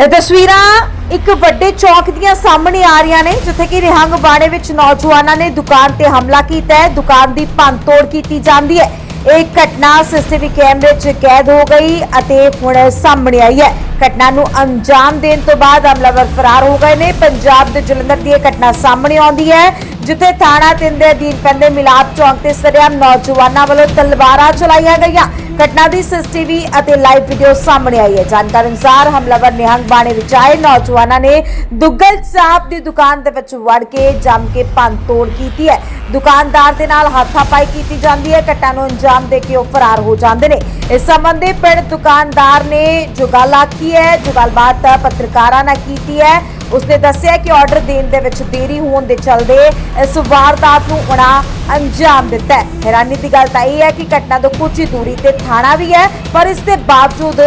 ਇਹ ਤਸਵੀਰਾਂ ਇੱਕ ਵੱਡੇ ਚੌਕ ਦੀਆਂ ਸਾਹਮਣੇ ਆ ਰਹੀਆਂ ਨੇ, ਜਿੱਥੇ ਕਿ ਰਿਹੰਗ ਬਾੜੇ ਵਿੱਚ ਨੌਜਵਾਨਾਂ ਨੇ ਦੁਕਾਨ ਤੇ ਹਮਲਾ ਕੀਤਾ ਹੈ। ਦੁਕਾਨ ਦੀ ਭੰਨਤੋੜ ਕੀਤੀ ਜਾਂਦੀ ਹੈ। ਇਹ ਘਟਨਾ ਸੀਸੀਟੀਵੀ ਕੈਮਰੇ 'ਚ ਕੈਦ ਹੋ ਗਈ ਅਤੇ ਹੁਣ ਸਾਹਮਣੇ ਆਈ ਹੈ। ਘਟਨਾ ਨੂੰ ਅੰਜਾਮ ਦੇਣ ਤੋਂ ਬਾਅਦ ਹਮਲਾਵਰ ਫਰਾਰ ਹੋ ਗਏ ਨੇ। ਪੰਜਾਬ ਦੇ ਜਲੰਧਰ ਦੀ ਇਹ ਘਟਨਾ ਸਾਹਮਣੇ ਆਉਂਦੀ ਹੈ, ਜਿੱਥੇ ਥਾਣਾ ਤਿੰਨ ਦੇ ਅਧੀਨ ਪੈਂਦੇ ਮਿਲਾਪ ਚੌਂਕ ਤੇ ਸਰਿਆਮ ਨੌਜਵਾਨਾਂ ਵੱਲੋਂ ਤਲਵਾਰਾਂ ਚਲਾਈਆਂ ਗਈਆਂ। ਘਟਨਾ ਦੀ ਸੀਸੀਟੀਵੀ ਅਤੇ ਲਾਈਵ ਵੀਡੀਓ ਸਾਹਮਣੇ ਆਈ ਹੈ। ਜਾਣਕਾਰੀ ਅਨੁਸਾਰ ਹਮਲਾਵਰ ਨਿਹੰਗ ਬਾਣੇ ਵਿੱਚ ਨੌਜਵਾਨਾਂ ਨੇ ਦੁੱਗਲ ਸਾਹਿਬ ਦੀ ਦੁਕਾਨ ਦੇ ਵਿੱਚ ਵੜ ਕੇ ਜੰਮ ਕੇ ਭੰਨ ਤੋੜ ਕੀਤੀ ਹੈ। ਦੁਕਾਨਦਾਰ ਦੇ ਨਾਲ ਹਾਥਾਪਾਈ ਕੀਤੀ ਜਾਂਦੀ ਹੈ। ਘਟਨਾ ਨੂੰ ਅੰਜਾਮ ਦੇ ਕੇ ਉਹ ਫਰਾਰ ਹੋ ਜਾਂਦੇ ਨੇ। ਇਸ ਸੰਬੰਧੀ ਪਿੰਡ ਦੁਕਾਨਦਾਰ ਨੇ ਜੋ ਗੱਲ ਆਖੀ ਹੈ, ਜੋ ਗੱਲਬਾਤ ਪੱਤਰਕਾਰਾਂ ਨਾਲ ਕੀਤੀ ਹੈ ਉਸਨੇ ਦੱਸਿਆ ਕਿ ਆਰਡਰ ਦੇਣ ਦੇ ਵਿੱਚ ਦੇਰੀ ਹੋਣ ਦੇ ਚਲਦੇ ਇਸ ਵਾਰਦਾਤ ਨੂੰ ਉਹਨਾਂ ਅੰਜਾਮ ਦਿੱਤਾ ਹੈ। ਹੈਰਾਨੀ ਦੀ ਗੱਲ ਤਾਂ ਇਹ ਹੈ ਕਿ ਘਟਨਾ ਤੋਂ ਕੁਝ ਹੀ ਦੂਰੀ ਤੇ ਥਾਣਾ ਵੀ ਹੈ, ਪਰ ਇਸ ਦੇ ਬਾਵਜੂਦ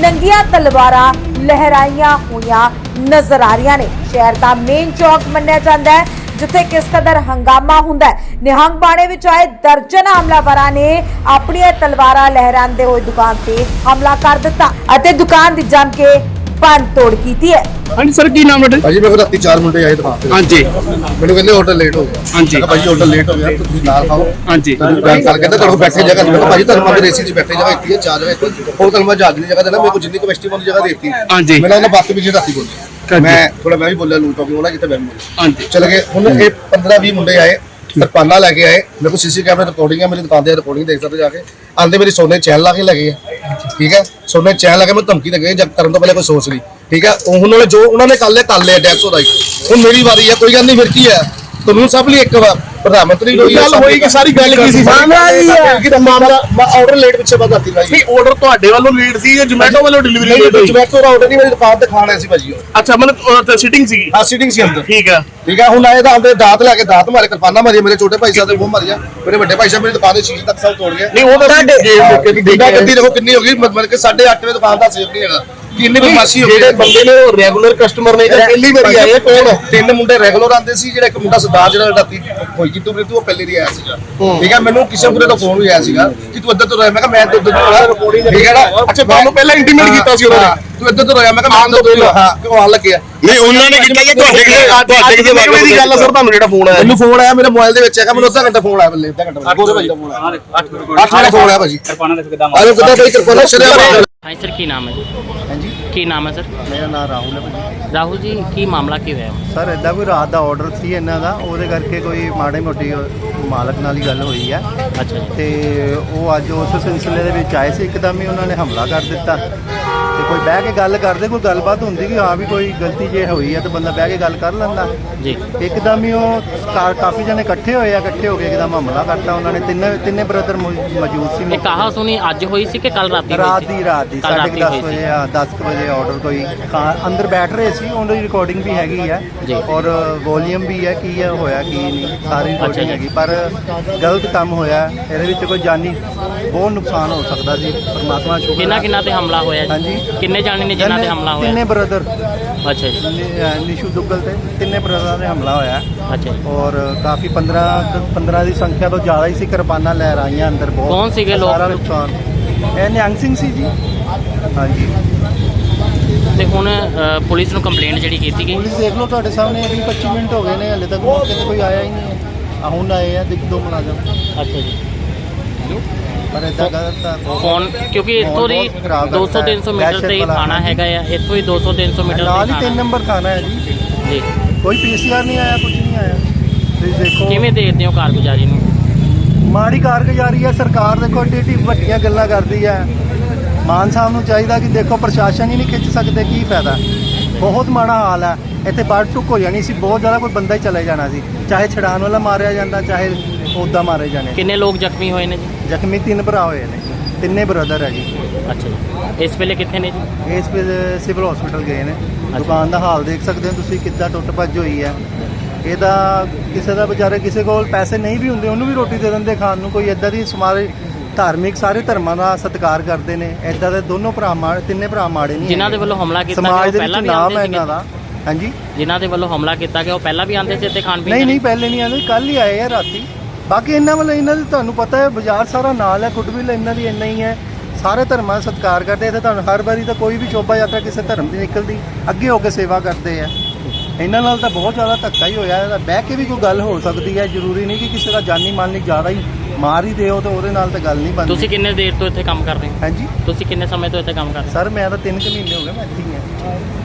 ਨੰਗੀਆਂ ਤਲਵਾਰਾਂ ਲਹਿਰਾਈਆਂ ਹੋਈਆਂ ਨਜ਼ਰ ਆ ਰਹੀਆਂ ਨੇ। ਸ਼ਹਿਰ ਦਾ ਮੇਨ ਚੌਕ ਮੰਨਿਆ ਜਾਂਦਾ ਹੈ, ਜਿੱਥੇ ਕਿਸ ਕਦਰ ਹੰਗਾਮਾ ਹੁੰਦਾ ਹੈ। ਨਿਹੰਗ ਬਾਣੇ ਵਿੱਚ ਆਏ ਦਰਜਨ ਹਮਲਾਵਰਾਂ ਨੇ ਆਪਣੀਆਂ ਤਲਵਾਰਾਂ ਲਹਿਰਾਉਂਦੇ ਹੋਏ ਦੁਕਾਨ ਤੇ ਹਮਲਾ ਕਰ ਦਿੱਤਾ ਅਤੇ ਦੁਕਾਨ ਦੀ ਜੰਮ ਕੇ ਭੰਨ ਤੋੜ ਕੀਤੀ ਹੈ। ਹਾਂਜੀ ਸਰ ਕੀ ਨਾਮ ਤੁਹਾਡਾ? ਭਾਜੀ ਮੇਰੇ ਕੋਲ ਰਾਤੀ ਚਾਰ ਮੁੰਡੇ ਆਏ ਦੁਕਾਨ ਤੇ। ਹਾਂਜੀ। ਮੈਨੂੰ ਕਹਿੰਦੇ ਆਰਡਰ ਲੇਟ ਹੋ ਗਿਆ। ਹਾਂਜੀ। ਮੈਂ ਕਿਹਾ ਭਾਜੀ ਆਰਡਰ ਲੇਟ ਹੋ ਗਿਆ ਤੁਸੀਂ ਨਾਲ ਖਾਓ। ਹਾਂਜੀ। ਤੁਹਾਨੂੰ ਗੱਲ ਕਰ ਕਹਿੰਦਾ ਤੁਹਾਨੂੰ ਬੈਠੇ ਜਗ੍ਹਾ ਮੈਂ ਕਿਹਾ ਭਾਜੀ ਤੁਹਾਨੂੰ ਮੈਂ ਰੇਸੀ 'ਚ ਬੈਠੇ ਜਗ੍ਹਾ ਦਿੱਤੀ ਹੈ ਚਾਰ ਜਗ੍ਹਾ ਦਿੱਤੀ ਹੋਰ ਤੁਹਾਨੂੰ ਮੈਂ ਜਹਾਜ਼ ਦੀ ਜਗ੍ਹਾ ਦੇਣਾ ਮੇਰੇ ਕੋਲ ਜਿੰਨੀ ਕਪੈਸਿਟੀ ਵਾਲੀ ਜਗ੍ਹਾ ਦਿੱਤੀ ਹਾਂਜੀ। ਮੈਂ ਉਹਨਾਂ ਬਾਤ ਵੀ ਜੀ ਰਾਤੀ ਬੋਲੀ। ਹਾਂਜੀ। ਮੈਂ ਥੋੜਾ ਮੈਂ ਵੀ ਬੋਲਿਆ ਲੂਟ ਹੋ ਗਿਆ ਉਹਨਾਂ ਜਿੱਥੇ ਮੈਂ ਵੀ ਬੋਲਿਆ। ਹਾਂਜੀ। ਚਲੇ ਗਏ। ਹੁਣ ਇਹ 15 20 ਮੁੰਡੇ ਆਏ ਤਰਪਾਲਾਂ ਲੈ ਕੇ ਆਏ। ਮੇਰੇ ਕੋਲ ਸੀਸੀ ਕੈਮਰੇ ਰਿਕਾਰਡਿੰਗ ਹੈ ਮੇਰੀ ਦੁਕਾਨ ਤੇ ਰਿਕਾਰਡਿੰਗ ਦੇਖ ਸਕਦੇ ਜਾ ਕੇ। ਆਂਦੇ ਮੇਰੀ ਸੋਨੇ ਚੈਨ ਲਾ ਕੇ ਲੱਗੇ ਆ। ਠੀਕ ਹੈ? ਸੋ ਸੋਨੇ ਚੈਨ ਲਾ ਕੇ ਮੈਨੂੰ ਧਮਕੀ ਦੇ ਗਏ ਜਦ ਕਰਨ ਤੋਂ ਪਹਿਲੇ ਕੋਈ ਸੋਚ ਲਈ ਠੀਕ ਹੈ? ਉਹ ਉਹਨਾਂ ਨੇ ਜੋ ਉਹਨਾਂ ਨੇ ਕੱਲ ਕੱਲ ਲਿਆ ਡੈਕਸ ਉਹਦਾ ਹੀ। ਹੁਣ ਮੇਰੀ ਵਾਰੀ ਹੈ, ਕੋਈ ਗੱਲ ਨਹੀਂ, ਫਿਰ ਕੀ ਹੈ? ਕਾਨੂੰਨ ਸਭ ਲਈ ਇੱਕ ਵਾਰ। ਪ੍ਰਧਾਨ ਮੰਤਰੀ ਹੋਈ ਗੱਲ ਹੋਈ ਕਿ ਸਾਰੀ ਗੱਲ ਕੀ ਸੀ? ਕਿ ਮਾਮਲਾ ਆਰਡਰ ਲੇਟ ਪਿੱਛੇ ਬਾਅਦ ਆਤੀ ਭਾਈ ਨਹੀਂ ਆਰਡਰ ਤੁਹਾਡੇ ਵੱਲੋਂ ਲੀਡ ਸੀ ਜਾਂ ਜੋਮੈਟੋ ਵੱਲੋਂ ਡਿਲੀਵਰੀ ਨਹੀਂ ਲੇਟ ਹੋਈ? ਜਮੈਟੋ ਦਾ ਆਰਡਰ ਨਹੀਂ ਮੇਰੀ ਦੁਕਾਨ ਤੇ ਖਾਣ ਆਇਆ ਸੀ ਭਾਜੀ ਉਹ। ਅੱਛਾ ਮਤਲਬ ਸਿਟਿੰਗ ਸੀਗੀ? ਹਾਂ ਸੀਟਿੰਗ ਸੀ ਅੰਦਰ। ਠੀਕ ਹੈ ਠੀਕ ਹੈ ਹੁਣ ਆਏ ਤਾਂ ਆਂਦੇ ਦਾਤ ਲੈ ਕੇ ਦਾਤ ਮਾਰੇ ਕਿਰਪਾਨਾ ਮਾਰੀ ਮੇਰੇ ਛੋਟੇ ਭਾਈ ਸਾਹਿਬ ਦੇ ਮੂੰਹ ਮਾਰਿਆ ਮੇਰੇ ਵੱਡੇ ਭਾਈ ਸਾਹਿਬ ਮੇਰੀ ਦੁਕਾਨ ਦੇ ਸ਼ੀਸ਼ੇ ਤੱਕ ਸਭ ਤੋੜ ਗਏ। ਨਹੀਂ ਉਹ ਤਾਂ ਤੁਹਾਡੇ ਗੇਮ ਗੱਡੀ ਦੇਖੋ ਕਿੰਨੀ ਹੋ ਗਈ ਮਤਲਬ ਕਿ 8:30 ਵਜੇ ਦੁਕਾਨ ਦਾ ਸੇਫ ਨਹੀਂ ਹੈਗਾ। ਕਿੰਨੀ ਬਦਮਾਸ਼ੀ ਹੋ ਜਿਹੜੇ ਬੰਦੇ ਨੇ ਉਹ ਰੈਗੂਲਰ ਕਸਟਮਰ ਨੇ ਜਾਂ ਪਹਿਲੀ ਵਾਰੀ ਆਏ ਆ, ਕੌਣ ਤਿੰਨ ਮੁੰਡੇ ਰੈਗੂਲਰ ਆਉਂਦੇ ਸੀ ਜਿਹੜਾ ਇੱਕ ਮੁੰਡਾ ਸਰਦਾਰ ਜਿਹੜਾ ਰਾਤੀ ਹੋਈ ਕਿਤੋਂ ਪ੍ਰੀਤੂ ਉਹ ਪਹਿਲੇ ਦੀ ਆਇਆ ਸੀਗਾ। ਠੀਕ ਹੈ ਮੈਨੂੰ ਕਿਸੇ ਮੁੰਡੇ ਦਾ ਫੋਨ ਵੀ ਆਇਆ ਸੀਗਾ ਕਿ ਤੂੰ ਇੱਧਰ ਤੋਂ ਰਹਿ ਮੈਂ ਕਿਹਾ ਮੈਂ ਇੱਧਰ ਤੋਂ ਰਿਹਾ। ਠੀਕ ਹੈ ਨਾ? ਅੱਛਾ, ਤੁਹਾਨੂੰ ਪਹਿਲਾਂ intimate ਕੀਤਾ ਸੀ ਉਹਨਾਂ? ਨੇ? ਹਾਂ, ਤੂੰ ਇੱਧਰ ਤੋਂ ਰਹਿ ਮੈਂ ਕਿਹਾ ਮੈਂ ਇੱਧਰ ਤੋਂ ਹਾਂ। ਕਿਉਂ ਆਣ ਲੱਗਿਆ ਨਹੀਂ ਉਹਨਾਂ ਨੇ ਕੀਤਾ ਜਾਂ ਤੁਹਾਡੇ ਕਿਤੇ ਤੁਹਾਡੇ ਕਿਤੇ ਕਿਵੇਂ ਦੀ ਗੱਲ ਆ ਸਰ ਤੁਹਾਨੂੰ ਜਿਹੜਾ ਫੋਨ ਆਇਆ। ਮੈਨੂੰ ਫੋਨ ਆਇਆ ਮੇਰੇ ਮੋਬਾਈਲ ਦੇ ਵਿੱਚ ਹੈਗਾ ਮੈਨੂੰ ਅੱਧਾ ਘੰਟਾ ਫੋਨ ਆਇਆ ਬੱਲੇ ਅੱਧਾ ਘੰਟਾ ਬਾਅਦ ਭਾਜੀ ਦਾ ਫੋਨ ਆਇਆ 8 ਵਜੇ ਫੋਨ ਆਇਆ ਭਾਜੀ। ਕਿਰਪਾਨਾਂ ਦੇ ਕਿਦਾਂ ਆਜੋ ਕਿੱਦਾਂ ਭਾਈ ਕਿਰਪਾਨਾ ਸ਼ਰਿਆ ਹਾਂਜੀ ਸਰ ਕੀ ਨਾਮ ਹੈ ਹਾਂਜੀ ਕੀ ਨਾਮ ਹੈ ਸਰ? ਮੇਰਾ ਨਾਮ ਰਾਹੁਲ ਹੈ ਭਾਜੀ। ਰਾਹੁਲ ਜੀ ਕੀ ਮਾਮਲਾ ਕੀ ਹੋਇਆ ਸਰ ਇਦਾਂ ਕੋਈ ਰਾਤ ਦਾ ਆਰਡਰ ਸੀ ਇਹਨਾਂ ਦਾ ਉਹਦੇ ਕਰਕੇ ਕੋਈ ਮਾੜੇ ਮੋਟੀ ਮਾਲਕ ਨਾਲ ਹੀ ਗੱਲ ਹੋਈ ਹੈ ਅੱਛਾ ਤੇ ਉਹ ਅੱਜ ਉਸ ਸਿਲਸਿਲੇ ਦੇ ਵਿੱਚ ਆਏ ਸੀ ਇੱਕਦਮ ਹੀ ਉਹਨਾਂ ਨੇ ਹਮਲਾ ਕਰ ਦਿੱਤਾ ਤੇ ਕੋਈ ਬਹਿ ਕੇ ਗੱਲ ਕਰਦੇ ਕੋਈ ਗੱਲਬਾਤ ਹੁੰਦੀ ਕਿ ਹਾਂ ਵੀ ਕੋਈ ਗਲਤੀ ਜੇ ਹੋਈ ਹੈ ਤਾਂ ਬੰਦਾ ਬਹਿ ਕੇ ਗੱਲ ਕਰ ਲੈਂਦਾ ਜੀ ਇੱਕਦਮ ਹੀ ਉਹ ਕਾਫੀ ਜਣੇ ਇਕੱਠੇ ਹੋਏ ਆ ਇਕੱਠੇ ਹੋ ਕੇ ਇੱਕਦਮ ਹਮਲਾ ਕਰਤਾ ਉਹਨਾਂ ਨੇ ਤਿੰਨੇ ਤਿੰਨੇ ਬ੍ਰਦਰ ਮੌਜੂਦ ਸੀ ਇਹ ਕਹਾ ਸੁਣੀ ਅੱਜ ਹੋਈ ਸੀ ਕਿ ਕੱਲ ਰਾਤੀ ਰਾਤ? ਦੀ ਰਾਤ ਦੀ ਕੱਲ੍ਹ ਸਾਢੇ ਰਾਤੀ ਕੁ ਹੋਈ ਦਸ ਸੀ। ਵਜੇ ਆ 10 ਕੁ ਵਜੇ ਆਰਡਰ ਕੋਈ ਅੰਦਰ ਬੈਠ ਰਹੇ ਸੀ ਉਹਨਾਂ ਦੀ ਰਿਕਾਰਡਿੰਗ ਵੀ ਹੈਗੀ ਆ। ਔਰ ਵੋਲੀਅਮ ਵੀ ਹੈ ਕੀ ਹੋਇਆ ਕੀ ਨਹੀਂ ਸਾਰੀ ਰਿਕਾਰਡਿੰਗ। ਹੈਗੀ ਪਰ ਗਲਤ ਕੰਮ ਹੋਇਆ ਇਹਦੇ ਵਿੱਚ ਕੋਈ ਜਾਨੀ ਬਹੁਤ ਨੁਕਸਾਨ ਹੋ ਸਕਦਾ ਸੀ ਪਰਮਾਤਮਾ ਸ਼ੁਕਰ ਕਿੰਨਾ। ਕਿੰਨਾ ਤੇ ਹਮਲਾ ਹੋਇਆ ਜੀ? ਹਾਂਜੀ। ਕਿੰਨੇ ਜਾਣੇ ਨੇ ਜਿਨ੍ਹਾਂ ਤੇ ਹਮਲਾ ਤਿੰਨੇ ਹੋਇਆ ਬ੍ਰਦਰ ਅੱਛਾ ਜੀ। ਨਿਸ਼ੂ ਦੁੱਗਲ ਤੇ ਤਿੰਨੇ ਬ੍ਰਦਰਾਂ ਦੇ ਹਮਲਾ ਹੋਇਆ। ਅੱਛਾ ਜੀ। ਔਰ ਕਾਫੀ 15 15 ਦੀ ਸੰਖਿਆ ਤੋਂ ਜ਼ਿਆਦਾ ਹੀ ਸੀ ਕਿਰਪਾਨਾਂ ਲੈ ਰਾਈਆਂ ਅੰਦਰ ਬਹੁਤ। ਕੌਣ ਸੀਗੇ ਲੋਕ? ਸਾਰਾ ਨੁਕਸਾਨ। ਇਹ ਨਿਹੰਗ ਸਿੰਘ ਸੀ ਜੀ। ਹਾਂਜੀ। ਤੇ ਹੁਣ ਅ, ਪੁਲਿਸ ਨੂੰ ਕੰਪਲੇਂਟ ਜਿਹੜੀ ਕੀਤੀ ਗਈ? ਪੁਲਿਸ ਦੇਖ ਲਓ ਤੁਹਾਡੇ ਸਾਹਮਣੇ 20 25 ਮਿੰਟ ਹੋ ਗਏ ਨੇ ਹਲੇ ਤੱਕ ਮੌਕੇ ਤੇ ਕੋਈ ਆਇਆ ਹੀ ਨਹੀਂ ਹੈ। ਹੁਣ ਆਏ ਆ ਦੇਖ ਦੋ ਮੁਲਾਜ਼ਮ। ਅੱਛਾ ਜੀ। ਪਰ ਇਦਾਂ ਆ ਫੋਨ ਕਿਉਂਕਿ ਇੱਥੋਂ ਦੀ ਬਹੁਤ ਖਰਾਬ 200 ਕਰਤਾ ਹੈ। 300 ਮੀਟਰ ਤੇ ਹੀ ਥਾਣਾ। ਹੈਗਾ ਆ ਇੱਥੋਂ ਹੀ 200 300 ਮੀਟਰ ਨਾਲ ਹੀ ਹੀ 3 ਥਾਣਾ ਨੰਬਰ ਖਾਣਾ ਹੈ ਜੀ। ਜੀ। ਕੋਈ ਪੀਸੀਆਰ ਨਹੀਂ ਆਇਆ ਕੁਝ ਨਹੀਂ ਆਇਆ। ਤੁਸੀਂ ਦੇਖੋ। ਕਿਵੇਂ ਦੇਖਦੇ ਹੋ ਕਾਰਗੁਜ਼ਾਰੀ ਨੂੰ? ਮਾੜੀ ਕਾਰਗੁਜ਼ਾਰੀ ਹੈ ਸਰਕਾਰ ਦੇਖੋ ਏਡੀ ਏਡੀ ਵੱਡੀਆਂ ਗੱਲਾਂ ਕਰਦੀ ਹੈ। ਮਾਨ ਸਾਹਿਬ ਨੂੰ ਚਾਹੀਦਾ ਕਿ ਦੇਖੋ ਪ੍ਰਸ਼ਾਸਨ ਹੀ ਨਹੀਂ ਖਿੱਚ ਸਕਦੇ ਕੀ ਫਾਇਦਾ? ਬਹੁਤ ਮਾੜਾ ਹਾਲ ਹੈ। ਇੱਥੇ ਬਾੜ ਟੁੱਕ ਹੋ ਜਾਣੀ ਸੀ। ਬਹੁਤ ਜ਼ਿਆਦਾ ਕੋਈ ਬੰਦਾ ਹੀ ਚਲੇ ਜਾਣਾ ਸੀ। ਚਾਹੇ ਛਡਾਣ ਵਾਲਾ ਮਾਰਿਆ ਜਾਂਦਾ ਚਾਹੇ ਉੱਦਾਂ ਮਾਰੇ ਜਾਣੇ। ਕਿੰਨੇ ਲੋਕ ਜ਼ਖਮੀ ਹੋਏ ਨੇ ਜੀ? ਜ਼ਖਮੀ ਤਿੰਨ ਭਰਾ ਹੋਏ ਨੇ। ਤਿੰਨੇ ਬ੍ਰਦਰ ਹੈ ਜੀ। ਅੱਛਾ ਜੀ। ਇਸ ਵੇਲੇ ਕਿੱਥੇ ਨੇ ਜੀ? ਇਸ ਵੇਲੇ ਸਿਵਲ ਹਸਪੀਟਲ ਗਏ ਨੇ। ਦੁਕਾਨ ਦਾ ਹਾਲ ਦੇਖ ਸਕਦੇ ਹੋ ਤੁਸੀਂ ਕਿੱਦਾਂ ਟੁੱਟ ਭੱਜ ਹੋਈ ਹੈ। ਇਹਦਾ ਕਿਸੇ ਦਾ ਵਿਚਾਰੇ ਕਿਸੇ ਕੋਲ ਪੈਸੇ ਨਹੀਂ ਵੀ ਹੁੰਦੇ ਉਹਨੂੰ ਵੀ ਰੋਟੀ ਦੇ ਦਿੰਦੇ ਖਾਣ ਨੂੰ। ਕੋਈ ਇਦਾਂ ਦੀ ਸਮਾਰੇ ਧਾਰਮਿਕ ਸਾਰੇ ਧਰਮਾਂ ਦਾ ਸਤਿਕਾਰ ਕਰਦੇ ਨੇ। ਇਦਾਂ ਦੇ ਦੋਨੋਂ ਭਰਾ ਮਾੜੇ ਤਿੰਨੇ ਭਰਾ ਮਾੜੇ ਨਹੀਂ ਜਿਨ੍ਹਾਂ ਦੇ। ਵੱਲੋਂ ਹਮਲਾ ਕੀਤਾ ਗਿਆ ਪਹਿਲਾਂ ਵੀ ਆਉਂਦੇ ਸੀਗੇ? ਇਹਨਾਂ ਦਾ। ਹਾਂਜੀ? ਜਿਨ੍ਹਾਂ ਦੇ ਵੱਲੋਂ ਹਮਲਾ ਕੀਤਾ ਗਿਆ ਉਹ ਪਹਿਲਾਂ ਵੀ ਆਉਂਦੇ ਸੀ ਇੱਥੇ ਖਾਣ ਪੀਣ ਨਹੀਂ ਨਹੀਂ? ਪਹਿਲੇ ਨਹੀਂ ਆਉਂਦੇ ਕੱਲ ਹੀ ਆਏ ਆ ਰਾਤੀ। ਬਾਕੀ ਇਹਨਾਂ ਵੱਲੋਂ ਇਹਨਾਂ ਦੀ ਤੁਹਾਨੂੰ ਪਤਾ ਹੈ ਬਾਜ਼ਾਰ ਸਾਰਾ ਨਾਲ ਹੈ ਗੁੱਡਵਿਲ ਇਹਨਾਂ ਦੀ ਇੰਨਾ ਹੀ ਹੈ। ਸਾਰੇ ਧਰਮਾਂ ਦਾ ਸਤਿਕਾਰ ਕਰਦੇ ਤੇ ਤੁਹਾਨੂੰ ਹਰ ਵਾਰੀ ਤਾਂ ਕੋਈ ਵੀ ਸ਼ੋਭਾ ਯਾਤਰਾ ਕਿਸੇ ਧਰਮ ਦੀ ਨਿਕਲਦੀ। ਅੱਗੇ ਹੋ ਕੇ ਸੇਵਾ ਕਰਦੇ ਆ। ਇਹਨਾਂ ਨਾਲ ਤਾਂ ਬਹੁਤ ਜ਼ਿਆਦਾ ਧੱਕਾ ਹੀ ਹੋਇਆ ਇਹਦਾ ਬਹਿ ਕੇ ਵੀ ਕੋਈ ਗੱਲ ਹੋ ਸਕਦੀ ਹੈ ਜ਼ਰੂਰੀ ਨਹੀਂ ਕਿ ਕਿਸੇ ਦਾ ਜਾਨੀ ਮਾਲੀ ਜ਼ਿਆਦਾ ਹੀ ਮਾਰ ਹੀ ਦਿਓ ਤੇ ਉਹਦੇ ਨਾਲ ਤਾਂ ਗੱਲ ਨਹੀਂ ਬਣਦੀ। ਤੁਸੀਂ ਕਿੰਨੇ ਦੇਰ ਤੋਂ ਇੱਥੇ ਕੰਮ ਕਰ ਰਹੇ ਹੋ? ਹਾਂਜੀ। ਤੁਸੀਂ ਕਿੰਨੇ ਸਮੇਂ ਤੋਂ ਇੱਥੇ ਕੰਮ ਕਰ ਰਹੇ ਸਰ ਮੈਂ ਤਾਂ 3 ਕੁ ਮਹੀਨੇ ਹੋ ਗਏ ਮੈਂ ਇੱਥੇ ਹੀ ਹਾਂ।